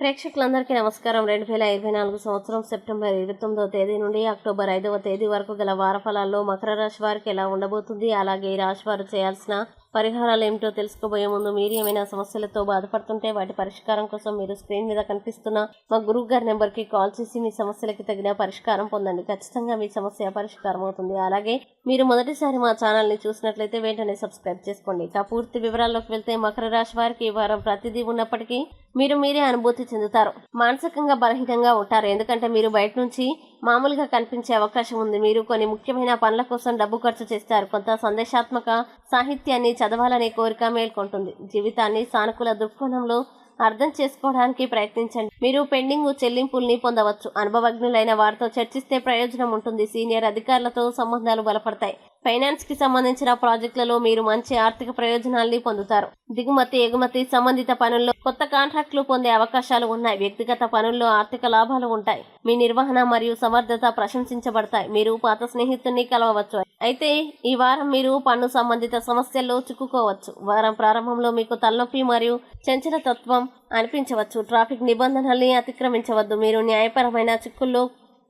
ప్రేక్షకులందరికీ నమస్కారం. రెండు వేల ఇరవై నాలుగు సంవత్సరం సెప్టెంబర్ ఇరవై తొమ్మిదవ తేదీ నుండి అక్టోబర్ ఐదవ తేదీ వరకు గల వార ఫలాల్లో మకర రాశి వారికి ఎలా ఉండబోతుంది? అలాగే ఈ రాశి వారు చేయాల్సిన పరిహారాలు ఏమిటో తెలుసుకోబోయే ముందు మీరు ఏమైనా సమస్యలతో బాధపడుతుంటే వాటి పరిష్కారం కోసం మీరు స్క్రీన్ మీద కనిపిస్తున్న మా గురువు గారి నెంబర్కి కాల్ చేసి మీ సమస్యలకి తగిన పరిష్కారం పొందండి. ఖచ్చితంగా మీ సమస్య పరిష్కారం అవుతుంది. అలాగే మీరు మొదటిసారి మా ఛానల్ని చూసినట్లయితే వెంటనే సబ్స్క్రైబ్ చేసుకోండి. ఇక పూర్తి వివరాల్లోకి వెళ్తే మకర రాశి వారికి ఈ వారం ప్రతిదీ ఉన్నప్పటికీ మీరు మీరే అనుభూతి చెందుతారు. మానసికంగా బలహీనంగా ఉంటారు. ఎందుకంటే మీరు బయట నుంచి మామూలుగా కనిపించే అవకాశం ఉంది. మీరు కొన్ని ముఖ్యమైన పనుల కోసం డబ్బు ఖర్చు చేస్తారు. కొంత సందేశాత్మక సాహిత్యాన్ని చదవాలనే కోరిక మేల్కొంటుంది. జీవితాన్ని సానుకూల దృక్కోణంలో అర్థం చేసుకోవడానికి ప్రయత్నించండి. మీరు పెండింగ్ చెల్లింపుల్ని పొందవచ్చు. అనుభవజ్ఞులైన వారితో చర్చిస్తే ప్రయోజనం ఉంటుంది. సీనియర్ అధికారులతో సంబంధాలు బలపడతాయి. ఫైనాన్స్కి సంబంధించిన ప్రాజెక్టులలో మీరు మంచి ఆర్థిక ప్రయోజనాల్ని పొందుతారు. దిగుమతి ఎగుమతి సంబంధిత పనుల్లో కొత్త కాంట్రాక్టులు పొందే అవకాశాలు ఉన్నాయి. వ్యక్తిగత పనుల్లో ఆర్థిక లాభాలు ఉంటాయి. మీ నిర్వహణ మరియు సమర్థత ప్రశంసించబడతాయి. మీరు పాత స్నేహితుడిని కలవవచ్చు. అయితే ఈ వారం మీరు పన్ను సంబంధిత సమస్యల్లో చిక్కుకోవచ్చు. వారం ప్రారంభంలో మీకు తలనొప్పి మరియు చంచలతత్వం అనిపించవచ్చు. ట్రాఫిక్ నిబంధనల్ని అతిక్రమించవద్దు. మీరు న్యాయపరమైన చిక్కుల్లో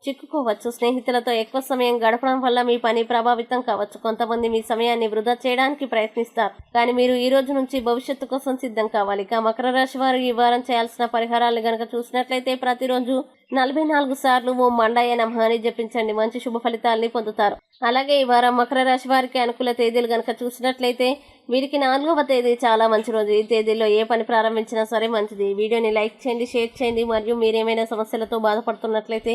చిక్కుకోవచ్చు. స్నేహితులతో ఎక్కువ సమయం గడపడం వల్ల మీ పని ప్రభావితం కావచ్చు. కొంతమంది మీ సమయాన్ని వృధా చేయడానికి ప్రయత్నిస్తారు. కానీ మీరు ఈ రోజు నుంచి భవిష్యత్తు కోసం సిద్ధం కావాలి. ఇక మకర రాశి వారు ఈ వారం చేయాల్సిన పరిహారాలు గనక చూసినట్లయితే ప్రతిరోజు నలభై నాలుగు సార్లు ఓ మండయ్య నమహాని జపించండి. మంచి శుభ ఫలితాల్ని పొందుతారు. అలాగే ఈ వారం మకర రాశి వారికి అనుకూల తేదీలు గనక చూసినట్లయితే వీరికి నాలుగవ తేదీ చాలా మంచి రోజు. ఈ తేదీలో ఏ పని ప్రారంభించినా సరే మంచిది. వీడియోని లైక్ చేయండి షేర్ చేయండి. మరియు మీరేమైనా సమస్యలతో బాధపడుతున్నట్లయితే